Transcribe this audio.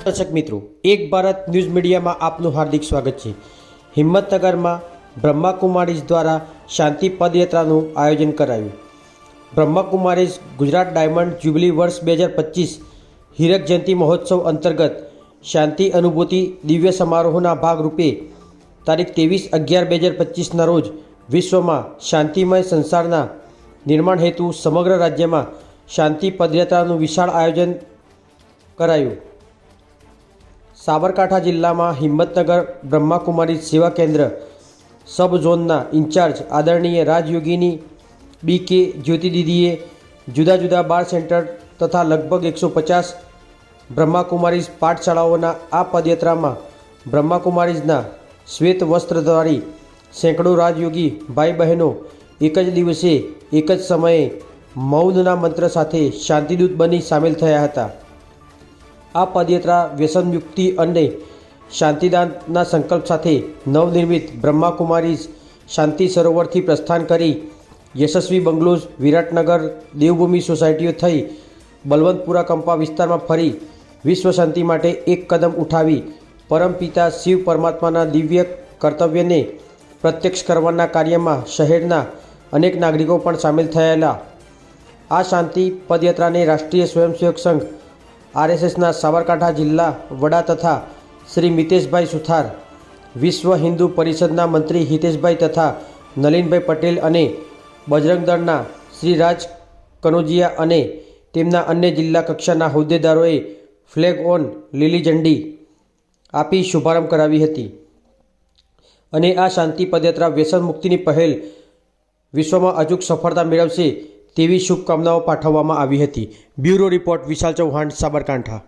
દર્શક મિત્રો, એક ભારત ન્યૂઝ મીડિયામાં આપનું હાર્દિક સ્વાગત છે. હિંમતનગરમાં બ્રહ્માકુમારીઝ દ્વારા શાંતિ પદયાત્રાનું આયોજન કરાયું. બ્રહ્માકુમારીઝ ગુજરાત ડાયમંડ જ્યુબિલી વર્ષ બે હજાર પચીસ હીરક જયંતિ મહોત્સવ અંતર્ગત શાંતિ અનુભૂતિ દિવ્ય સમારોહના ભાગરૂપે તારીખ ત્રેવીસ અગિયાર બે હજાર પચીસના રોજ વિશ્વમાં શાંતિમય સંસારના નિર્માણ હેતુ સમગ્ર રાજ્યમાં શાંતિ પદયાત્રાનું વિશાળ આયોજન કરાયું. સાબરકાંઠા જિલ્લામાં હિંમતનગર બ્રહ્માકુમારી સેવા કેન્દ્ર સબ ઝોનના ઇન્ચાર્જ આદરણીય રાજયોગીની બી કે જ્યોતિ દીદીએ જુદા જુદા બાર સેન્ટર તથા લગભગ એકસો પચાસ બ્રહ્માકુમારીઝ પાઠશાળાઓના આ પદયાત્રામાં બ્રહ્માકુમારીઝના શ્વેત વસ્ત્રધારી સેંકડો રાજયોગી ભાઈ બહેનો એક જ દિવસે એક જ સમયે મૌનના મંત્ર સાથે શાંતિદૂત બની સામેલ થયા હતા. આ પદયાત્રા વ્યસન મુક્તિ અને શાંતિદાનના સંકલ્પ સાથે નવનિર્મિત બ્રહ્માકુમારીઝ શાંતિ સરોવરથી પ્રસ્થાન કરી યશસ્વી બંગલોઝ વિરાટનગર દેવભૂમિ સોસાયટીઓ થઈ બલવંતપુરા કંપા વિસ્તારમાં ફરી વિશ્વ શાંતિ માટે એક કદમ ઉઠાવી પરમપિતા શિવ પરમાત્માના દિવ્ય કર્તવ્યને પ્રત્યક્ષ કરવાના કાર્યમાં શહેરના અનેક નાગરિકો પણ સામેલ થયેલા. આ શાંતિ પદયાત્રાને રાષ્ટ્રીય સ્વયંસેવક સંઘ આરએસએસના સાબરકાંઠા જિલ્લા વડા તથા શ્રી મિતેશભાઈ સુથાર, વિશ્વ હિન્દુ પરિષદના મંત્રી હિતેશભાઈ તથા નલિનભાઈ પટેલ અને બજરંગ દળના શ્રી રાજ કનોજિયા અને તેમના અન્ય જિલ્લા કક્ષાના હોદ્દેદારોએ ફ્લેગ ઓન લીલી ઝંડી આપી શુભારંભ કરાવી હતી. અને આ શાંતિ પદયાત્રા વ્યસન મુક્તિની પહેલ વિશ્વમાં અચૂક સફળતા મેળવશે તેવી શુભકામનાઓ પાઠવવામાં આવી હતી. Bureau report Vishal Chauhan Sabarkantha.